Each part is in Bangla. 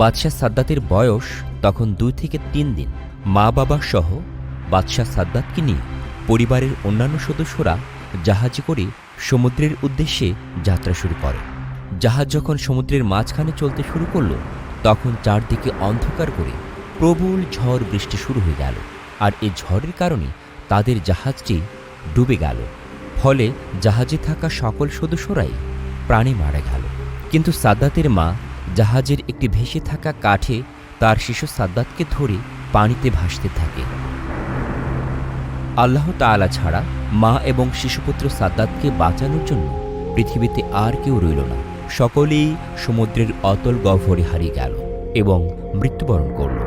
বাদশাহ সাদ্দাতের বয়স তখন দুই থেকে তিন দিন। মা বাবা সহ বাদশাহ সাদ্দাতকে নিয়ে পরিবারের অন্যান্য সদস্যরা জাহাজে করে সমুদ্রের উদ্দেশ্যে যাত্রা শুরু করে। জাহাজ যখন সমুদ্রের মাঝখানে চলতে শুরু করল, তখন চারদিকে অন্ধকার করে প্রবল ঝড় বৃষ্টি শুরু হয়ে গেল আর এই ঝড়ের কারণে তাদের জাহাজটি ডুবে গেল। ফলে জাহাজে থাকা সকল সদস্যরাই প্রাণে মারা গেল। কিন্তু সাদ্দাতের মা জাহাজের একটি ভেসে থাকা কাঠে তার শিশু সাদ্দাতকে ধরে পানিতে ভাসতে থাকে। আল্লাহ তাআলা ছাড়া মা এবং শিশুপুত্র সাদ্দাতকে বাঁচানোর জন্য পৃথিবীতে আর কেউ রইল না। সকলেই সমুদ্রের অতল গহ্বরে হারিয়ে গেল এবং মৃত্যুবরণ করল।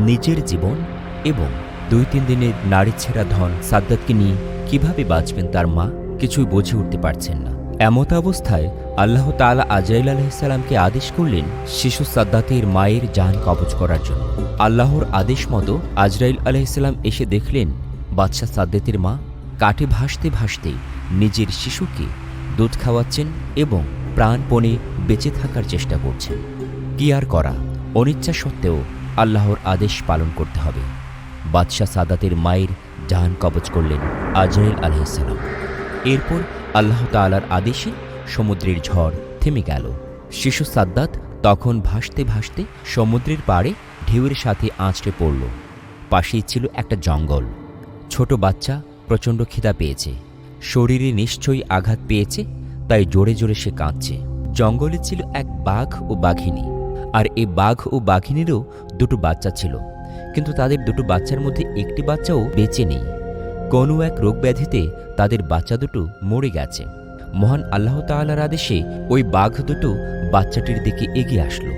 নিজের জীবন এবং দুই তিন দিনের নারী ছেঁড়া ধন সাদ্দাতকে নিয়ে কীভাবে বাঁচবেন তার মা কিছুই বুঝে উঠতে পারছেন না। এমত অবস্থায় আল্লাহ তাআলা আজরাইল আলাইসাল্লামকে আদেশ করলেন শিশু সাদ্দাতের মায়ের যান কবজ করার জন্য। আল্লাহর আদেশ মতো আজরাইল আলাইসাল্লাম এসে দেখলেন, বাদশাহ সাদ্দাতের মা কাঠে ভাসতে ভাসতে নিজের শিশুকে দুধ খাওয়াচ্ছেন এবং প্রাণপণে বেঁচে থাকার চেষ্টা করছেন। কি আর করা? অনিচ্ছা সত্ত্বেও আল্লাহর আদেশ পালন করতে হবে। বাদশাহ সাদাতের মায়ের জান কবজ করলেন আজরাইল আলহিসাল্লাম এরপর আল্লাহ তাআলার আদেশে সমুদ্রের ঝড় থেমে গেল। শিশু সাদ্দাত তখন ভাসতে ভাসতে সমুদ্রের পাড়ে ঢেউয়ের সাথে আঁচড়ে পড়ল। পাশেই ছিল একটা জঙ্গল। ছোট বাচ্চা প্রচণ্ড খিদা পেয়েছে। শরীরে নিশ্চয়ই আঘাত পেয়েছে, তাই জোরে জোরে সে কাঁদছে। জঙ্গলে ছিল এক বাঘ ও বাঘিনী, আর এই বাঘ ও বাঘিনীরও দুটো বাচ্চা ছিল। কিন্তু তাদের দুটো বাচ্চার মধ্যে একটি বাচ্চাও বেঁচে নেই। কোনো এক রোগ ব্যাধিতে তাদের বাচ্চা দুটো মরে গেছে। মহান আল্লাহ তাআলার আদেশে ওই বাঘ দুটো বাচ্চাটির দিকে এগিয়ে আসলো।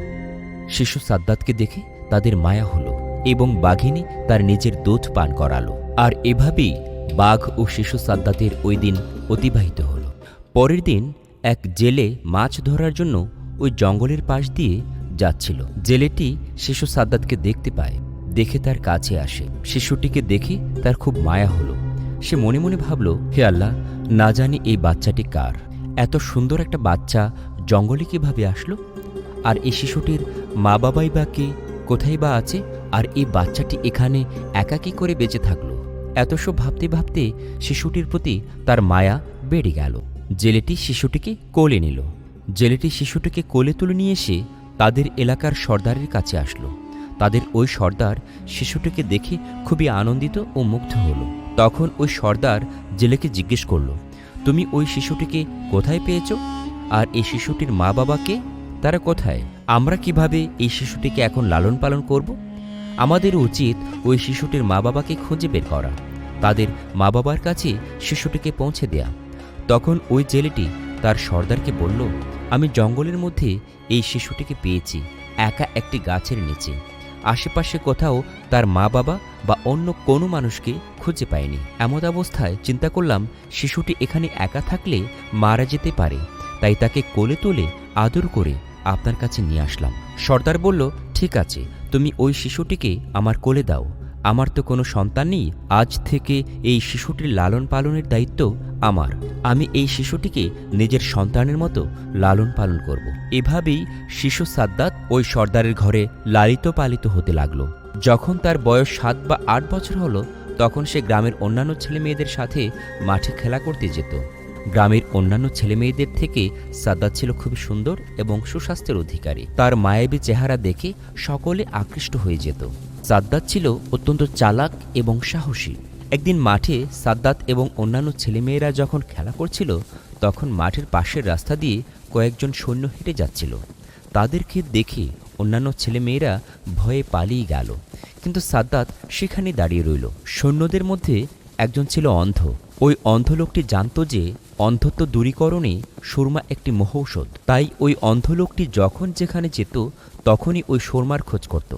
শিশু সাদ্দাতকে দেখে তাদের মায়া হলো এবং বাঘিনী তার নিজের দুধ পান করালো। আর এভাবেই বাঘ ও শিশু সাদ্দাতের ওই দিন অতিবাহিত হলো। পরের দিন এক জেলে মাছ ধরার জন্য ওই জঙ্গলের পাশ দিয়ে যাচ্ছিল। জেলেটি শিশু সাদ্দাতকে দেখতে পায়, দেখে তার কাছে আসে। শিশুটিকে দেখে তার খুব মায়া হলো। সে মনে মনে ভাবল, হে আল্লাহ, না জানি এই বাচ্চাটি কার? এত সুন্দর একটা বাচ্চা জঙ্গলে কীভাবে আসলো? আর এই শিশুটির মা বাবাই বা কে? কোথায় বা আছে? আর এই বাচ্চাটি এখানে একাকী করে বেঁচে থাকল? এত সব ভাবতে ভাবতে শিশুটির প্রতি তার মায়া বেড়ে গেল। জেলেটি শিশুটিকে কোলে নিল। জেলেটি শিশুটিকে কোলে তুলে নিয়ে এসে তাদের এলাকার সর্দারের কাছে আসলো। তাদের ওই সর্দার শিশুটিকে দেখে খুবই আনন্দিত ও মুগ্ধ হলো। তখন ওই সর্দার জেলেকে জিজ্ঞেস করল, তুমি ওই শিশুটিকে কোথায় পেয়েছ? আর এই শিশুটির মা বাবাকে তারা কোথায়? আমরা কীভাবে এই শিশুটিকে এখন লালন পালন করব? আমাদের উচিত ওই শিশুটির মা বাবাকে খুঁজে বের করা। তাদের মা বাবার কাছে শিশুটিকে পৌঁছে দেয়া। তখন ওই জেলেটি তার সর্দারকে বলল, আমি জঙ্গলের মধ্যে এই শিশুটিকে পেয়েছি, একা একটি গাছের নিচে। আশেপাশে কোথাও তার মা বাবা বা অন্য কোনো মানুষকে খুঁজে পায়নি। এমত অবস্থায় চিন্তা করলাম, শিশুটি এখানে একা থাকলে মারা যেতে পারে। তাই তাকে কোলে তুলে আদর করে আপনার কাছে নিয়ে আসলাম। সর্দার বলল, ঠিক আছে, তুমি ওই শিশুটিকে আমার কোলে দাও। আমার তো কোনো সন্তান নেই। আজ থেকে এই শিশুটির লালন পালনের দায়িত্ব আমার, আমি এই শিশুটিকে নিজের সন্তানের মতো লালন পালন করব। এভাবেই শিশু সাদ্দাত ওই সর্দারের ঘরে লালিত পালিত হতে লাগল। যখন তার বয়স সাত বা আট বছর হলো, তখন সে গ্রামের অন্যান্য ছেলে মেয়েদের সাথে মাঠে খেলা করতে যেত। গ্রামের অন্যান্য ছেলে মেয়েদের থেকে সাদ্দাত ছিল খুব সুন্দর এবং সুস্বাস্থ্যের অধিকারী। তার মায়াবী চেহারা দেখে সকলে আকৃষ্ট হয়ে যেত। সাদ্দাত ছিল অত্যন্ত চালাক এবং সাহসী। একদিন মাঠে সাদ্দাত এবং অন্যান্য ছেলেমেয়েরা যখন খেলা করছিল, তখন মাঠের পাশের রাস্তা দিয়ে কয়েকজন সৈন্য হেঁটে যাচ্ছিল। তাদেরকে দেখে অন্যান্য ছেলেমেয়েরা ভয়ে পালিয়ে গেল। কিন্তু সাদ্দাত সেখানে দাঁড়িয়ে রইল। সৈন্যদের মধ্যে একজন ছিল অন্ধ। ওই অন্ধ লোকটি জানত যে অন্ধত্ব দূরীকরণে সুরমা একটি মহৌষধ। তাই ওই অন্ধ লোকটি যখন যেখানে যেত, তখনই ওই সুরমার খোঁজ করত।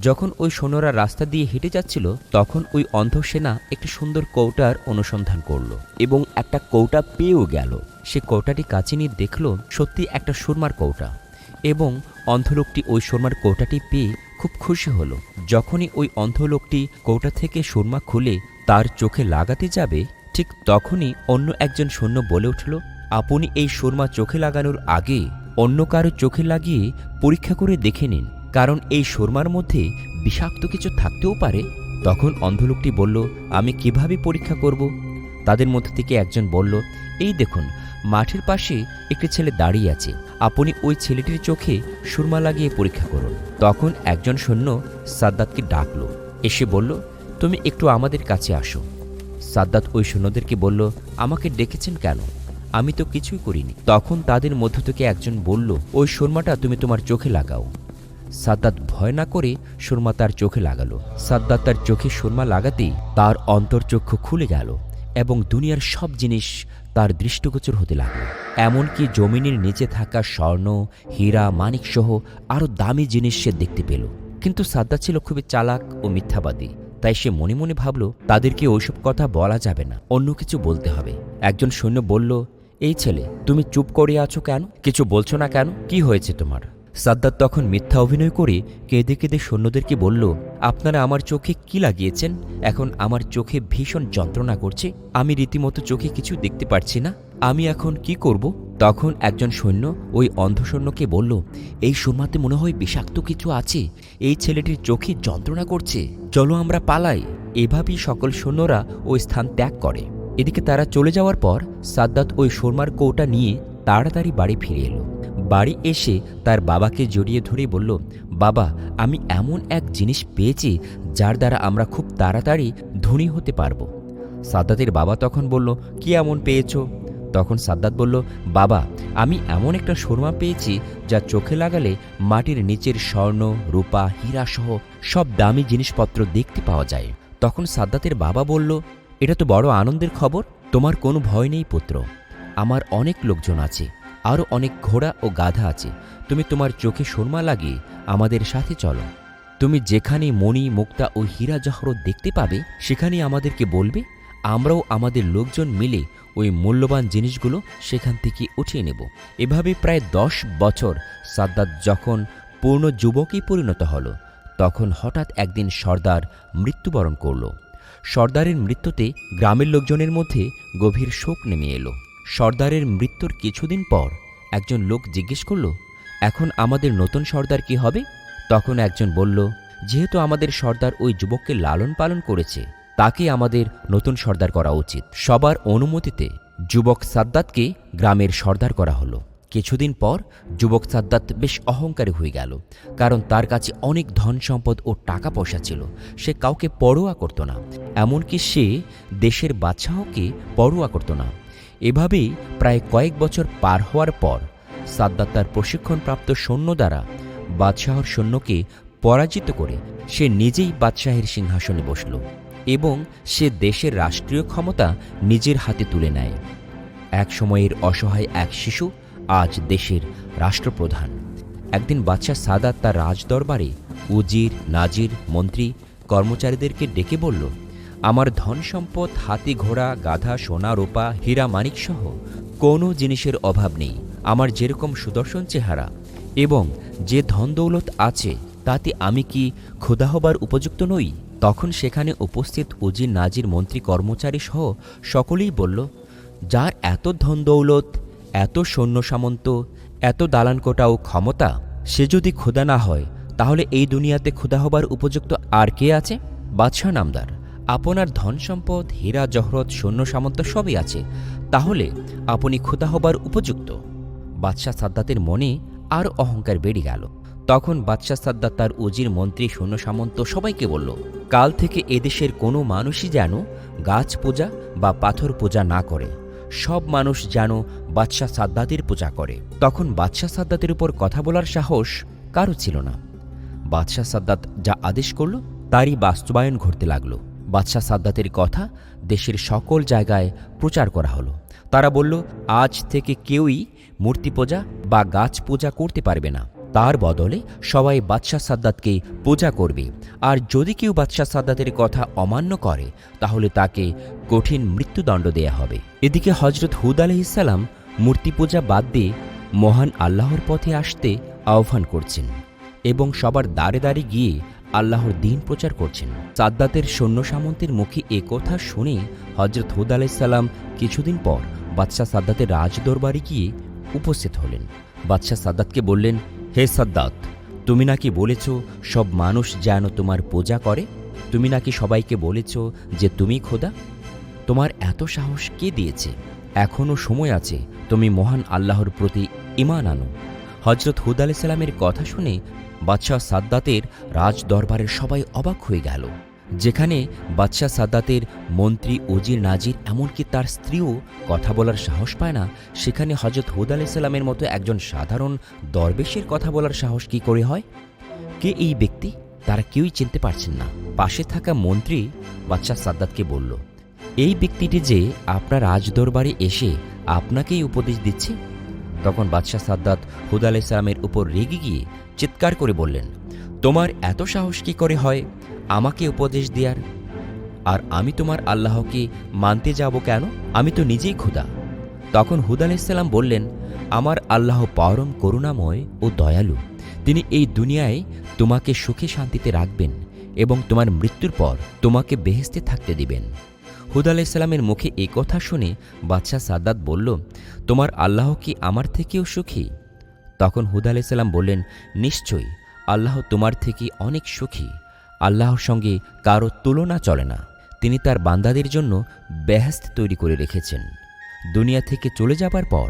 যখন ওই সৈন্যরা রাস্তা দিয়ে হেঁটে যাচ্ছিল, তখন ওই অন্ধ সেনা একটি সুন্দর কৌটার অনুসন্ধান করল এবং একটা কৌটা পেয়েও গেল। সে কৌটাটি কাছে নিয়ে দেখল সত্যি একটা সুরমার কৌটা এবং অন্ধলোকটি ওই সুরমার কৌটাটি পেয়ে খুব খুশি হলো। যখনই ওই অন্ধলোকটি কৌটা থেকে সুরমা খুলে তার চোখে লাগাতে যাবে, ঠিক তখনই অন্য একজন সৈন্য বলে উঠল, আপনি এই সুরমা চোখে লাগানোর আগে অন্য কারও চোখে লাগিয়ে পরীক্ষা করে দেখে নিন। কারণ এই শর্মার মধ্যে বিষাক্ত কিছু থাকতেও পারে। তখন অন্ধলোকটি বলল, আমি কীভাবে পরীক্ষা করব? তাদের মধ্যে থেকে একজন বলল, এই দেখুন, মাঠের পাশে একটি ছেলে দাঁড়িয়ে আছে। আপনি ওই ছেলেটির চোখে সুরমা লাগিয়ে পরীক্ষা করুন। তখন একজন সৈন্য সাদ্দাতকে ডাকলো। এসে বলল, তুমি একটু আমাদের কাছে আসো। সাদ্দাত ওই সৈন্যদেরকে বলল, আমাকে ডেকেছেন কেন? আমি তো কিছুই করিনি। তখন তাদের মধ্য থেকে একজন বলল, ওই সুরমাটা তুমি তোমার চোখে লাগাও। সাদ্দাত ভয় না করে সুরমা তার চোখে লাগালো। সাদ্দাত তার চোখে সুরমা লাগাতেই তার অন্তর্চক্ষু খুলে গেল এবং দুনিয়ার সব জিনিস তার দৃষ্টিগোচর হতে লাগল। এমনকি জমিনের নিচে থাকা স্বর্ণ, হীরা, মানিকসহ আরও দামি জিনিস সে দেখতে পেল। কিন্তু সাদ্দাত ছিল খুবই চালাক ও মিথ্যাবাদী, তাই সে মনে মনে ভাবল, তাদেরকে ওইসব কথা বলা যাবে না, অন্য কিছু বলতে হবে। একজন সৈন্য বলল, এই ছেলে, তুমি চুপ করে আছো কেন? কিছু বলছো না কেন? কি হয়েছে তোমার? সাদ্দাত তখন মিথ্যা অভিনয় করে কেঁদে কেঁদে সৈন্যদেরকে বলল, আপনারা আমার চোখে কি লাগিয়েছেন? এখন আমার চোখে ভীষণ যন্ত্রণা করছে। আমি রীতিমতো চোখে কিছু দেখতে পারছি না। আমি এখন কি করব? তখন একজন সৈন্য ওই অন্ধ সৈন্যকে বলল, এই সুরমাতে মনে হয় বিষাক্ত কিছু আছে। এই ছেলেটির চোখে যন্ত্রণা করছে। চলো আমরা পালাই। এভাবেই সকল সৈন্যরা ওই স্থান ত্যাগ করে। এদিকে তারা চলে যাওয়ার পর সাদ্দাত ওই সুরমার কৌটা নিয়ে তাড়াতাড়ি বাড়ি ফিরে এলো। বাড়ি এসে তার বাবাকে জড়িয়ে ধরে বলল, বাবা, আমি এমন এক জিনিস পেয়েছি যার দ্বারা আমরা খুব তাড়াতাড়ি ধনী হতে পারব। সাদ্দাতের বাবা তখন বলল, কি এমন পেয়েছ? তখন সাদ্দাত বলল, বাবা, আমি এমন একটা সুরমা পেয়েছি যা চোখে লাগালে মাটির নিচের স্বর্ণ, রূপা, হীরাসহ সব দামি জিনিসপত্র দেখতে পাওয়া যায়। তখন সাদ্দাতের বাবা বলল, এটা তো বড় আনন্দের খবর, তোমার কোনো ভয় নেই পুত্র। আমার অনেক লোকজন আছে আরও অনেক ঘোড়া ও গাধা আছে। তুমি তোমার চোখে সুরমা লাগিয়ে আমাদের সাথে চলো। তুমি যেখানে মণি, মুক্তা ও হীরা জহরত দেখতে পাবে সেখানে আমাদেরকে বলবে, আমরাও আমাদের লোকজন মিলে ওই মূল্যবান জিনিসগুলো সেখান থেকে উঠিয়ে নেব। এভাবে প্রায় দশ বছর সাদ্দাত যখন পূর্ণ যুবকই পরিণত হল, তখন হঠাৎ একদিন সর্দার মৃত্যুবরণ করল। সর্দারের মৃত্যুতে গ্রামের লোকজনের মধ্যে গভীর শোক নেমে এলো। সর্দারের মৃত্যুর কিছুদিন পর একজন লোক জিজ্ঞেস করল, এখন আমাদের নতুন সর্দার কি হবে? তখন একজন বলল, যেহেতু আমাদের সর্দার ওই যুবককে লালন পালন করেছে তাকে আমাদের নতুন সর্দার করা উচিত। সবার অনুমতিতে যুবক সাদ্দাতকে গ্রামের সর্দার করা হলো। কিছুদিন পর যুবক সাদ্দাত বেশ অহংকারী হয়ে গেল, কারণ তার কাছে অনেক ধন সম্পদ ও টাকা পয়সা ছিল, সে কাউকে পরোয়া করত না, এমনকি সে দেশের বাদশাহকে পরোয়া করত না। এভাবেই প্রায় কয়েক বছর পার হওয়ার পর সাদ্দাত তার প্রশিক্ষণপ্রাপ্ত সৈন্য দ্বারা বাদশাহর সৈন্যকে পরাজিত করে সে নিজেই বাদশাহের সিংহাসনে বসল এবং সে দেশের রাষ্ট্রীয় ক্ষমতা নিজের হাতে তুলে নেয়। এক সময়ের অসহায় এক শিশু আজ দেশের রাষ্ট্রপ্রধান। একদিন বাদশাহ সাদাত তার রাজদরবারে উজির, নাজির মন্ত্রী, কর্মচারীদেরকে ডেকে বলল আমার ধন সম্পদ, হাতি ঘোড়া, গাধা, সোনা, রূপা, হীরা মানিকসহ কোনো জিনিসের অভাব নেই। আমার যেরকম সুদর্শন চেহারা এবং যে ধন দৌলত আছে, তাতে আমি কি ক্ষুধা হবার উপযুক্ত নই? তখন সেখানে উপস্থিত উজির নাজির মন্ত্রী কর্মচারী সহ সকলেই বলল, যার এত ধন দৌলত, এত সৈন্য সামন্ত, এত দালানকোটা ও ক্ষমতা, সে যদি ক্ষুধা না হয়, তাহলে এই দুনিয়াতে ক্ষুধা হবার উপযুক্ত আর কে আছে? বাদশাহ নামদার আপনার ধন সম্পদ, হীরা, জহরত, সৈন্য সামন্ত সবই আছে। তাহলে আপনি ক্ষুধা হবার উপযুক্ত। বাদশাহ সাদ্দাতের মনে আর অহংকার বেড়ে গেল। তখন বাদশাহ সাদ্দাত তার উজির মন্ত্রী, সৈন্য সামন্ত সবাইকে বলল, কাল থেকে এদেশের কোনো মানুষই যেন গাছ পূজা বা পাথর পূজা না করে। সব মানুষ যেন বাদশাহ সাদ্দাতের পূজা করে। তখন বাদশাহ সাদ্দাতের উপর কথা বলার সাহস কারও ছিল না। বাদশাহ সাদ্দাত যা আদেশ করল, তারই বাস্তবায়ন ঘটতে লাগল। বাদশাহ সাদ্দাতের কথা দেশের সকল জায়গায় প্রচার করা হলো। তারা বলল, আজ থেকে কেউই মূর্তি পূজা বা গাছ পূজা করতে পারবে না। তার বদলে সবাই বাদশাহ সাদ্দাতকে পূজা করবে। আর যদি কেউ বাদশাহ সাদ্দাতের কথা অমান্য করে, তাহলে তাকে কঠিন মৃত্যুদণ্ড দেয়া হবে। এদিকে হজরত হুদ আলহিসাল্লাম মূর্তি পূজা বাদ দিয়ে মহান আল্লাহর পথে আসতে আহ্বান করছেন এবং সবার দ্বারে দ্বারে গিয়ে আল্লাহর দিন প্রচার করছেন। সাদ্দাতের সৈন্য সামন্তের মুখে এ কথা শুনে হজরত হুদ আলাইসাল্লাম কিছুদিন পর বাদশাহ সাদ্দাতের রাজদরবারে গিয়ে উপস্থিত হলেন। বাদশাহ সাদ্দাতকে বললেন, হে সাদ্দাত, তুমি নাকি বলেছ সব মানুষ যেন তোমার পূজা করে? তুমি নাকি সবাইকে বলেছ যে তুমি খোদা? তোমার এত সাহস কে দিয়েছে? এখনও সময় আছে, তুমি মহান আল্লাহর প্রতি ইমান আনো। হজরত হুদ আলি সাল্লামের কথা শুনে বাদশাহ সাদ্দাতের রাজ দরবারের সবাই অবাক হয়ে গেল। যেখানে বাদশাহ সাদ্দাতের মন্ত্রী উজির নাজির এমনকি তার স্ত্রীও কথা বলার সাহস পায় না, সেখানে হজরত হুদ আলি সাল্লামের মতো একজন সাধারণ দরবেশের কথা বলার সাহস কি করে হয়? কে এই ব্যক্তি? তারা কেউই চিনতে পারছেন না। পাশে থাকা মন্ত্রী বাদশাহ সাদ্দাতকে বলল, এই ব্যক্তিটি যে আপনার রাজদরবারে এসে আপনাকেই উপদেশ দিচ্ছে? তখন বাদশাহ সাদ্দাত হুদ আলাইসালামের উপর রেগে গিয়ে চিৎকার করে বললেন, তোমার এত সাহস কি করে হয়? আমাকে উপদেশ দেওয়ার আর আমি তোমার আল্লাহকে মানতে যাব কেন? আমি তো নিজেই ক্ষুদা তখন হুদ আলাইসাল্লাম বললেন, আমার আল্লাহ পরম করুণাময় ও দয়ালু। তিনি এই দুনিয়ায় তোমাকে সুখে শান্তিতে রাখবেন এবং তোমার মৃত্যুর পর তোমাকে বেহেস্তে থাকতে দিবেন। হুদ আলাইসাল্লামের মুখে এই কথা শুনে বাদশাহ সাদ্দাত বলল, তোমার আল্লাহ কি আমার থেকেও সুখী? তখন হুদ আলাইসাল্লাম বললেন, নিশ্চয়ই, আল্লাহ তোমার থেকে অনেক সুখী। আল্লাহর সঙ্গে কারও তুলনা চলে না। তিনি তার বান্দাদের জন্য বেহেস্ত তৈরি করে রেখেছেন। দুনিয়া থেকে চলে যাবার পর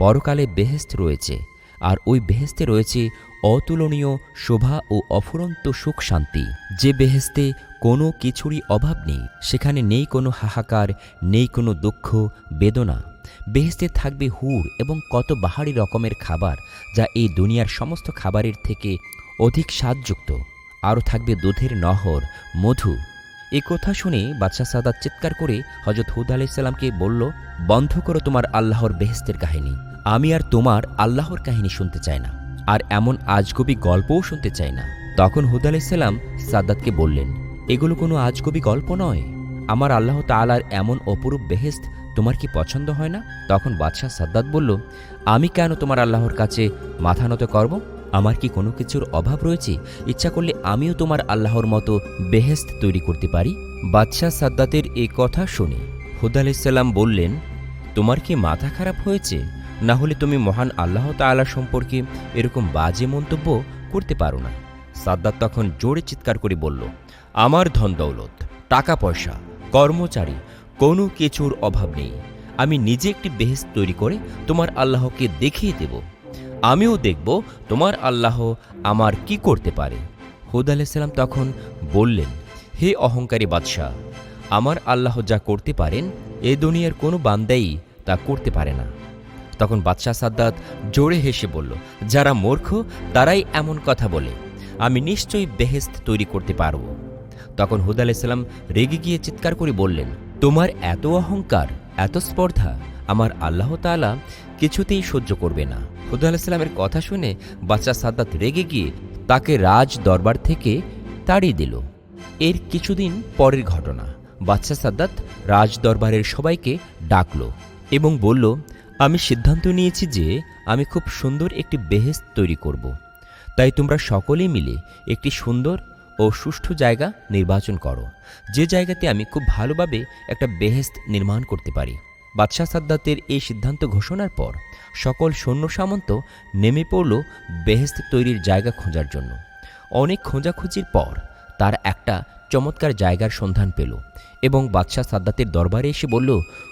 পরকালে বেহেস্ত রয়েছে, আর ওই বেহেস্তে রয়েছে অতুলনীয় শোভা ও অফুরন্ত সুখ শান্তি। যে বেহেস্তে কোনো কিছুরই অভাব নেই, সেখানে নেই কোনো হাহাকার, নেই কোনো দুঃখ, বেদনা। বেহেস্তে থাকবে হুর এবং কত বাহারি রকমের খাবার, যা এই দুনিয়ার সমস্ত খাবারের থেকে অধিক স্বাদযুক্ত। আরও থাকবে দুধের নহর, মধু। এ কথা শুনে বাদশাহ সাদাত চিৎকার করে হজরত হুদ আলাইসাল্লামকে বলল, বন্ধ করো তোমার আল্লাহর বেহেস্তের কাহিনী। আমি আর তোমার আল্লাহর কাহিনী শুনতে চাই না। আর এমন আজগবি গল্পও শুনতে চাই না। তখন হুদ আলাইসাল্লাম সাদ্দাতকে বললেন, এগুলো কোনো আজগবি গল্প নয়। আমার আল্লাহ তালার এমন অপরূপ বেহেস্ত তোমার কি পছন্দ হয় না? তখন বাদশাহ সাদ্দাত বলল, আমি কেন তোমার আল্লাহর কাছে মাথা নত করব? আমার কি কোনো কিছুর অভাব রয়েছে? ইচ্ছা করলে আমিও তোমার আল্লাহর মতো বেহেস্ত তৈরি করতে পারি? বাদশাহ সাদ্দাতের এই কথা শুনে হুদ আলাইসাল্লাম বললেন, তোমার কি মাথা খারাপ হয়েছে? না হলে তুমি মহান আল্লাহ তাআলা সম্পর্কে এরকম বাজে মন্তব্য করতে পারো না। সাদ্দাত তখন জোরে চিৎকার করে বলল, আমার ধন দৌলত, টাকা পয়সা, কর্মচারী, কোনো কিছুর অভাব নেই। আমি নিজে একটি বেহেস্ত তৈরি করে তোমার আল্লাহকে দেখিয়ে দেব। আমিও দেখব তোমার আল্লাহ আমার কি করতে পারে। হুদ আলাইসাল্লাম তখন বললেন, হে অহংকারী বাদশাহ, আমার আল্লাহ যা করতে পারেন, এ দুনিয়ার কোনো বান্দাই তা করতে পারে না। তখন বাদশাহ সাদ্দাত জোরে হেসে বলল, যারা মূর্খ, তারাই এমন কথা বলে। আমি নিশ্চয়ই বেহেস্ত তৈরি করতে পারব। তখন হুদ আলাইসাল্লাম রেগে গিয়ে চিৎকার করে বললেন, তোমার এত অহংকার, এত স্পর্ধা, আমার আল্লাহ তাআলা কিছুতেই সহ্য করবে না। হুদ আলাইসাল্লামের কথা শুনে বাচ্চা সাদ্দাত রেগে গিয়ে তাকে রাজ দরবার থেকে তাড়িয়ে দিল। এর কিছুদিন পরের ঘটনা। বাচ্চা সাদ্দাত রাজ দরবারের সবাইকে ডাকল এবং বলল আমি সিদ্ধান্ত নিয়েছি যে আমি খুব সুন্দর একটি বেহেস্ত তৈরি করব। তাই তোমরা সকলে মিলে একটি সুন্দর ও সুষ্ঠু জায়গা নির্বাচন করো। যে জায়গাতে আমি খুব ভালোভাবে একটা বেহেস্ত নির্মাণ করতে পারি। বাদশাহ সাদ্দাতের এই সিদ্ধান্ত ঘোষণার পর সকল সৈন্য সামন্ত নেমে পড়ল বেহেস্ত তৈরির জায়গা খোঁজার জন্য। অনেক খোঁজাখুঁজির পর তার একটা চমৎকার জায়গার সন্ধান পেল এবং বাদশাহ সাদ্দাতের দরবারে এসে বলল,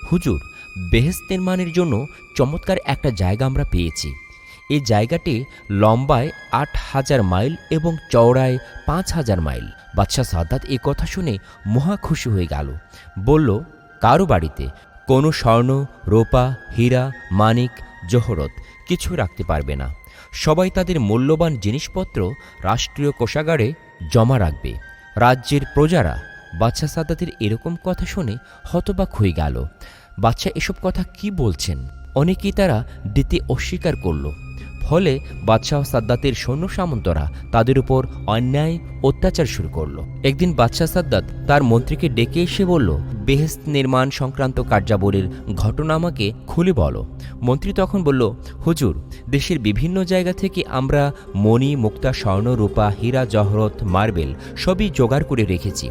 হুজুর বেহেস্ত নির্মাণের জন্য চমৎকার একটা জায়গা আমরা পেয়েছি। এই জায়গাটি লম্বায় আট হাজার মাইল এবং চওড়ায় পাঁচ হাজার মাইল। বাদশাহ সাদ্দাত এ কথা শুনে মহা খুশি হয়ে গেল। বলল, কারও বাড়িতে কোনো স্বর্ণ, রোপা, হীরা, মানিক, জহরত কিছু রাখতে পারবে না। সবাই তাদের মূল্যবান জিনিসপত্র রাষ্ট্রীয় কোষাগারে জমা রাখবে। রাজ্যের প্রজারা, বাদশাহ সাদ্দাতের এরকম কথা শুনে হতবাক হয়ে গেল। বাচ্চা এসব কথা কি বলছেন? অনেকেই তারা দিতে অস্বীকার করল। ফলে বাদশাহ সাদ্দাতের সৈন্য সামন্তরা তাদের উপর অন্যায়, অত্যাচার শুরু করল। একদিন বাদশাহ সাদ্দাত তার মন্ত্রীকে ডেকে এসে বলল বেহেস্ত নির্মাণ সংক্রান্ত কার্যাবলীর ঘটনা আমাকে খুলে বলো। মন্ত্রী তখন বলল, হুজুর, দেশের বিভিন্ন জায়গা থেকে আমরা মণি, মুক্তা স্বর্ণ রূপা হীরা, জহরত, মার্বেল সবই জোগাড় করে রেখেছি।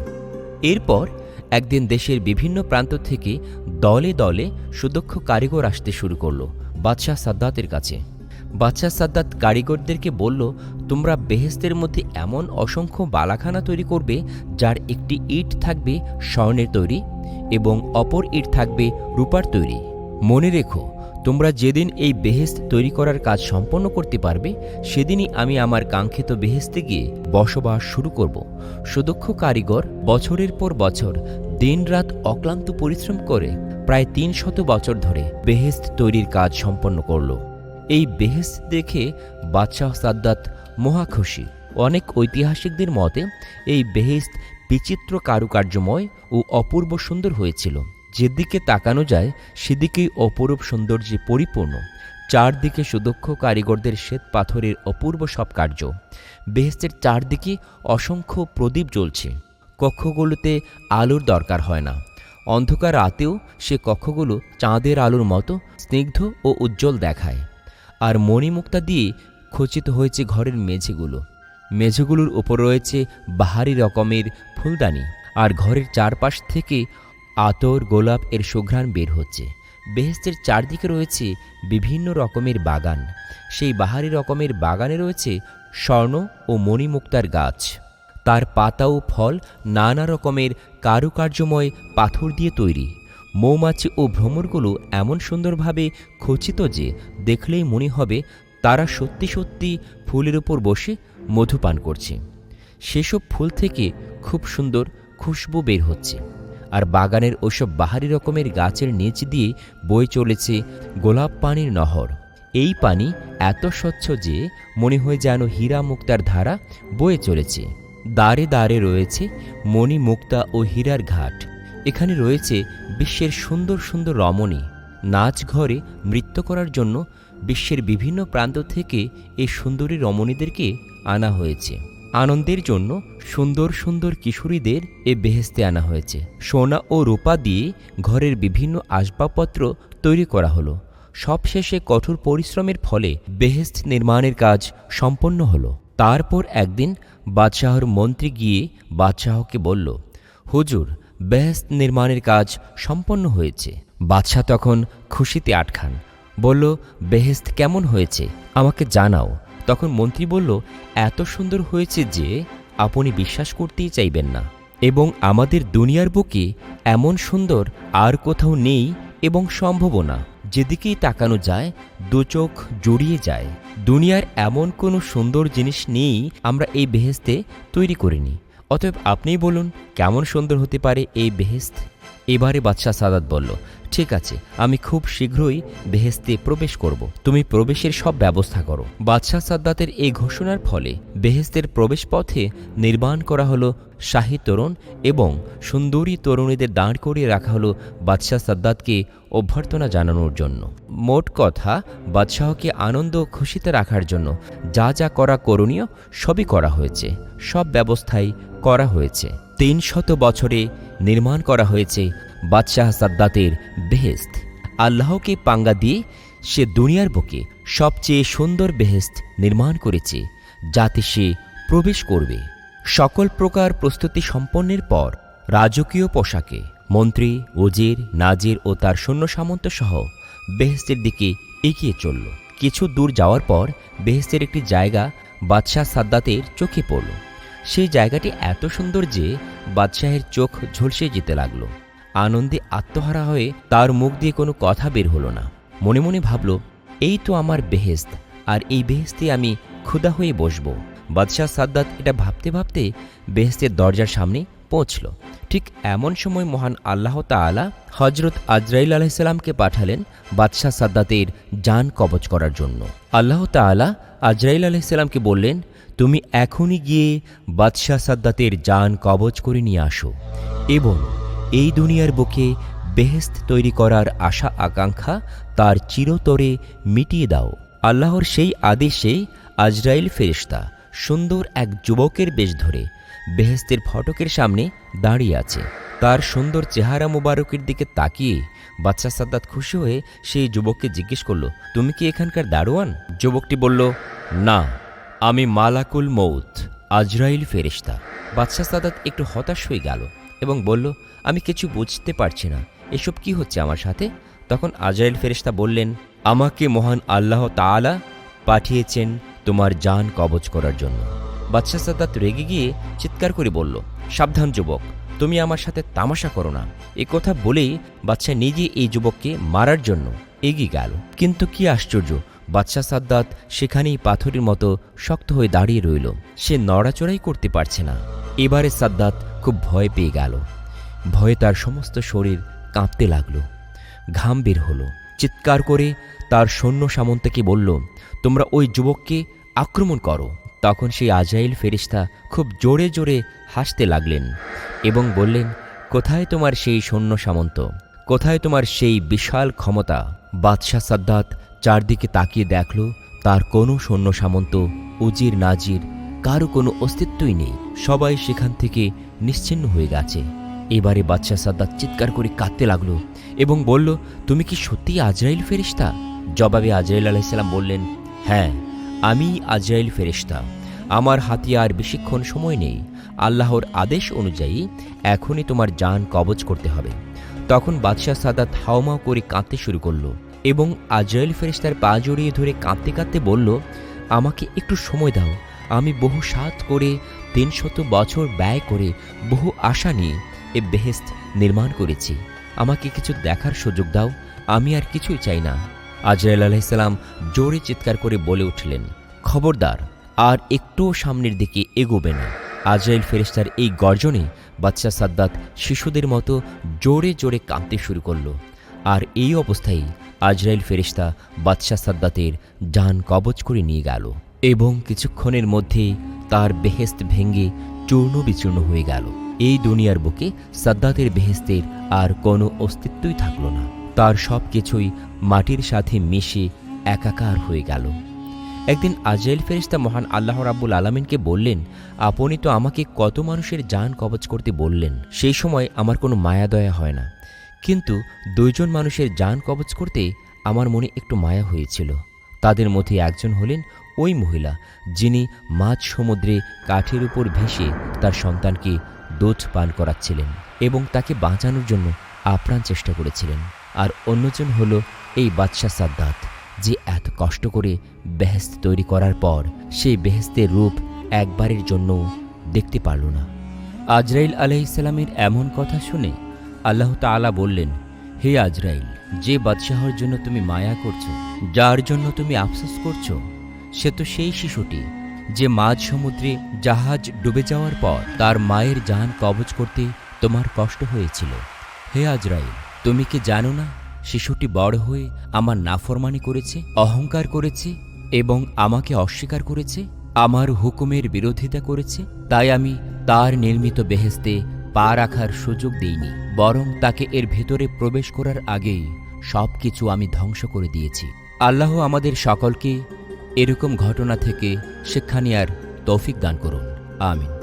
এরপর একদিন দেশের বিভিন্ন প্রান্ত থেকে দলে দলে সুদক্ষ কারিগর আসতে শুরু করল বাদশাহ সাদ্দাতের কাছে। বাদশাহ সাদ্দাত কারিগরদেরকে বলল, তোমরা বেহেস্তের মধ্যে এমন অসংখ্য বালাখানা তৈরি করবে, যার একটি ইট থাকবে স্বর্ণের তৈরি এবং অপর ইট থাকবে রূপার তৈরি। মনে রেখো তোমরা যেদিন এই বেহেস্ত তৈরি করার কাজ সম্পন্ন করতে পারবে, সেদিনই আমি আমার কাঙ্ক্ষিত বেহেস্তে গিয়ে বসবাস শুরু করব। সুদক্ষ কারিগর বছরের পর বছর, দিনরাত অক্লান্ত পরিশ্রম করে প্রায় তিন শত বছর ধরে বেহেস্ত তৈরির কাজ সম্পন্ন করল। এই বেহেস্ত দেখে বাদশাহ সাদ্দাত মহা খুশি। অনেক ঐতিহাসিকদের মতে, এই বেহেস্ত বিচিত্র কারুকার্যময় ও অপূর্ব সুন্দর হয়েছিল। যেদিকে তাকানো যায়, সেদিকেই অপরূপ সৌন্দর্যে পরিপূর্ণ। চারদিকে সুদক্ষ কারিগরদের শ্বেত পাথরের অপূর্ব সব কার্য। বেহেস্তের চারদিকে অসংখ্য প্রদীপ জ্বলছে। কক্ষগুলোতে আলোর দরকার হয় না। অন্ধকার রাতেও সে কক্ষগুলো চাঁদের আলোর মতো স্নিগ্ধ ও উজ্জ্বল দেখায়। আর মণিমুক্তা দিয়ে খচিত হয়েছে ঘরের মেঝেগুলো। মেঝেগুলোর উপর রয়েছে বাহারি রকমের ফুলদানি। আর ঘরের চারপাশ থেকে আতর, গোলাপ এর সুঘ্রাণ বের হচ্ছে। বেহেস্তের চারদিকে রয়েছে বিভিন্ন রকমের বাগান। সেই বাহারি রকমের বাগানে রয়েছে স্বর্ণ ও মণিমুক্তার গাছ। তার পাতা ও ফল নানা রকমের কারুকার্যময় পাথর দিয়ে তৈরি। মৌমাছি ও ভ্রমরগুলো এমন সুন্দরভাবে খচিত যে দেখলেই মনে হবে তারা সত্যি সত্যি ফুলের উপর বসে মধু পান করছে। সেসব ফুল থেকে খুব সুন্দর খুশবু বের হচ্ছে। আর বাগানের ওসব বাহারি রকমের গাছের নিচ দিয়ে বয়ে চলেছে গোলাপ পানির নহর। এই পানি এত স্বচ্ছ যে মনে হয় যেন হীরা মুক্তার ধারা বয়ে চলেছে। দ্বারে দ্বারে রয়েছে মণি মুক্তা ও হীরার ঘাট। এখানে রয়েছে বিশ্বের সুন্দর সুন্দর রমণী। নাচ ঘরে নৃত্য করার জন্য বিশ্বের বিভিন্ন প্রান্ত থেকে এই সুন্দরী রমণীদেরকে আনা হয়েছে। আনন্দের জন্য সুন্দর সুন্দর কিশোরীদের এ বেহেস্তে আনা হয়েছে। সোনা ও রূপা দিয়ে ঘরের বিভিন্ন আসবাবপত্র তৈরি করা হলো। সবশেষে কঠোর পরিশ্রমের ফলে বেহেস্ত নির্মাণের কাজ সম্পন্ন হলো। তারপর একদিন বাদশাহর মন্ত্রী গিয়ে বাদশাহকে বলল, হুজুর বেহেস্ত নির্মাণের কাজ সম্পন্ন হয়েছে। বাদশাহ তখন খুশিতে আটখান, বলল বেহেস্ত কেমন হয়েছে? আমাকে জানাও। তখন মন্ত্রী বলল, এত সুন্দর হয়েছে যে আপনি বিশ্বাস করতেই চাইবেন না। এবং আমাদের দুনিয়ার বুকে এমন সুন্দর আর কোথাও নেই এবং সম্ভবও না। যেদিকেই তাকানো যায়, দু চোখ জড়িয়ে যায়। দুনিয়ার এমন কোনো সুন্দর জিনিস নেই আমরা এই বেহেস্তে তৈরি করিনি। অতএব আপনিই বলুন, কেমন সুন্দর হতে পারে এই বেহেস্ত? এবারে বাদশাহ সাদাত বলল, ঠিক আছে, আমি খুব শীঘ্রই বেহেস্তে প্রবেশ করব। তুমি প্রবেশের সব ব্যবস্থা করো। বাদশাহ সাদ্দাতের এই ঘোষণার ফলে বেহেস্তের প্রবেশ পথে নির্মাণ করা হলো শাহী তরুণ এবং সুন্দরী তরুণীদের দাঁড় করিয়ে রাখা হলো বাদশাহ সাদ্দাতকে অভ্যর্থনা জানানোর জন্য। মোট কথা, বাদশাহকে আনন্দ খুশিতে রাখার জন্য যা যা করা করণীয় সবই করা হয়েছে। সব ব্যবস্থাই করা হয়েছে। তিন শত বছরে নির্মাণ করা হয়েছে বাদশাহ সাদ্দাতের বেহেস্ত আল্লাহকে পাঙ্গা দিয়ে সে দুনিয়ার বুকে সবচেয়ে সুন্দর বেহেস্ত নির্মাণ করেছে, যাতে সে প্রবেশ করবে। সকল প্রকার প্রস্তুতি সম্পন্নের পর রাজকীয় পোশাকে মন্ত্রী, ওজির, নাজির ও তার সৈন্য সামন্ত সহ বেহেস্তের দিকে এগিয়ে চলল। কিছু দূর যাওয়ার পর বেহেস্তের একটি জায়গা বাদশাহ সাদ্দাতের চোখে পড়ল। সেই জায়গাটি এত সুন্দর যে বাদশাহের চোখ ঝলসে যেতে লাগল। আনন্দে আত্মহারা হয়ে তার মুখ দিয়ে কোনো কথা বের হলো না। মনে মনে ভাবল, এই তো আমার বেহেস্ত আর এই বেহেস্তে আমি ক্ষুদা হয়ে বসব। বাদশাহ সাদ্দাত এটা ভাবতে ভাবতে বেহেস্তের দরজার সামনে পৌঁছল। ঠিক এমন সময় মহান আল্লাহ তাআলা হজরত আজরাইল আলাইসাল্লামকে পাঠালেন বাদশাহ সাদ্দাতের যান কবচ করার জন্য। আল্লাহ তাআলা আজরাইল আলাইসাল্লামকে বললেন তুমি এখনই গিয়ে বাদশাহ সাদ্দাতের যান কবচ করে নিয়ে আসো এবং এই দুনিয়ার বুকে বেহেস্ত তৈরি করার আশা আকাঙ্ক্ষা তার চিরতরে মিটিয়ে দাও। আল্লাহর সেই আদেশে আজরাইল ফেরেশতা সুন্দর এক যুবকের বেশ ধরে বেহেস্তের ফটকের সামনে দাঁড়িয়ে আছে। তার সুন্দর চেহারা মুবারকের দিকে তাকিয়ে বাচ্চা সাদ্দাত খুশি হয়ে সেই যুবককে জিজ্ঞেস করল, তুমি কি এখানকার দারোয়ান? যুবকটি বলল, না। আমি মালাকুল মৌত আজরাইল ফেরেশতা। বাদশাহ সাদাত একটু হতাশ হয়ে গেল এবং বলল, আমি কিছু বুঝতে পারছি না, এসব কি হচ্ছে আমার সাথে? তখন আজরাইল ফেরেশতা বললেন, আমাকে মহান আল্লাহ তাআলা পাঠিয়েছেন তোমার জান কবজ করার জন্য। বাদশাহ সাদ্দাত রেগে গিয়ে চিৎকার করে বলল, সাবধান যুবক, তুমি আমার সাথে তামাশা করো না। এ কথা বলেই বাচ্চা নিজে এই যুবককে মারার জন্য এগিয়ে গেল। কিন্তু কি আশ্চর্য বাদশাহ সাদ্দাত সেখানেই পাথরের মতো শক্ত হয়ে দাঁড়িয়ে রইল। সে নড়াচড়াই করতে পারছে না। এবারে সাদ্দাত খুব ভয় পেয়ে গেল। ভয়ে তার সমস্ত শরীর কাঁপতে লাগল। ঘাম বের হলো। চিৎকার করে তার সৈন্য সামন্তকে বলল, তোমরা ওই যুবককে আক্রমণ করো। তখন সেই আজাইল ফেরিস্তা খুব জোরে জোরে হাসতে লাগলেন এবং বললেন, কোথায় তোমার সেই সৈন্য সামন্ত? কোথায় তোমার সেই বিশাল ক্ষমতা? বাদশাহ সাদ্দাত চারদিকে তাকিয়ে দেখল, তার কোনো সৈন্য সামন্ত, উজির, নাজির, কারও কোনো অস্তিত্বই নেই। সবাই সেখান থেকে নিশ্চিন্ন হয়ে গেছে। এবারে বাদশাহ সাদ্দাত চিৎকার করে কাঁদতে লাগল এবং বলল, তুমি কি সত্যি আজরাইল ফেরিস্তা? জবাবে আজরাইল আলাইসাল্লাম বললেন হ্যাঁ আমি আজরাইল ফেরিস্তা। আমার হাতে আর বেশিক্ষণ সময় নেই। আল্লাহর আদেশ অনুযায়ী এখনই তোমার জান কবজ করতে হবে। তখন বাদশাহ সাদাত হাওমাও করে কাঁদতে শুরু করল। এবং আজরাইল ফেরিস্তার পা জড়িয়ে ধরে কাঁদতে কাঁদতে বলল, আমাকে একটু সময় দাও। আমি বহু সাত করে তিনশত বছর ব্যয় করে বহু আশা নিয়ে এ বেহেস্ত নির্মাণ করেছি। আমাকে কিছু দেখার সুযোগ দাও। আমি আর কিছুই চাই না। আজরাইল আলাইসাল্লাম জোরে চিৎকার করে বলে উঠলেন, খবরদার, আর একটুও সামনের দিকে এগোবে না। আজরাইল ফেরেস্তার এই গর্জনে বাচ্চা সাদ্দাত শিশুদের মতো জোরে জোরে কাঁদতে শুরু করল। আর এই অবস্থায় আজরাইল ফেরিস্তা বাদশাহ সাদ্দাতের যান কবচ করে নিয়ে গেল এবং কিছুক্ষণের মধ্যেই তার বেহেস্ত ভেঙে চূর্ণ বিচূর্ণ হয়ে গেল। এই দুনিয়ার বুকে সাদ্দাতের বেহেস্তের আর কোনো অস্তিত্বই থাকল না। তার সব কিছুই মাটির সাথে মিশে একাকার হয়ে গেল। একদিন আজরাইল ফেরিস্তা মহান আল্লাহ রাব্বুল আলমিনকে বললেন, আপনি তো আমাকে কত মানুষের যান কবচ করতে বললেন। সেই সময় আমার কোনো মায়া দয়া হয় না। কিন্তু দুইজন মানুষের যান কবচ করতে আমার মনে একটু মায়া হয়েছিল। তাদের মধ্যে একজন হলেন ওই মহিলা, যিনি মাঝ সমুদ্রে কাঠের উপর ভেসে তার সন্তানকে দুধ পান করাচ্ছিলেন এবং তাকে বাঁচানোর জন্য আপ্রাণ চেষ্টা করেছিলেন। আর অন্যজন হলো এই বাদশাহ সাদ্দাত, যে এত কষ্ট করে বেহেস্ত তৈরি করার পর সেই বেহেস্তের রূপ একবারের জন্য দেখতে পারল না। আজরাইল আলাইসাল্লামের এমন কথা শুনে আল্লাহ তাআলা বললেন, হে আজরাইল, যে বাদশাহর জন্য তুমি মায়া করছ, যার জন্য তুমি আফসোস করছ, সে তো সেই শিশুটি যে মাঝ সমুদ্রে জাহাজ ডুবে যাওয়ার পর তার মায়ের জান কবজ করতে তোমার কষ্ট হয়েছিল। হে আজরাইল, তুমি কি জানো না, শিশুটি বড় হয়ে আমার নাফরমানি করেছে, অহংকার করেছে এবং আমাকে অস্বীকার করেছে, আমার হুকুমের বিরোধিতা করেছে, তাই আমি তার নির্মিত বেহেস্তে পা রাখার সুযোগ দিইনি, বরং তাকে এর ভেতরে প্রবেশ করার আগেই সব কিছু আমি ধ্বংস করে দিয়েছি। আল্লাহ আমাদের সকলকে এরকম ঘটনা থেকে শিক্ষা নেয়ার তৌফিক দান করুন। আমিন।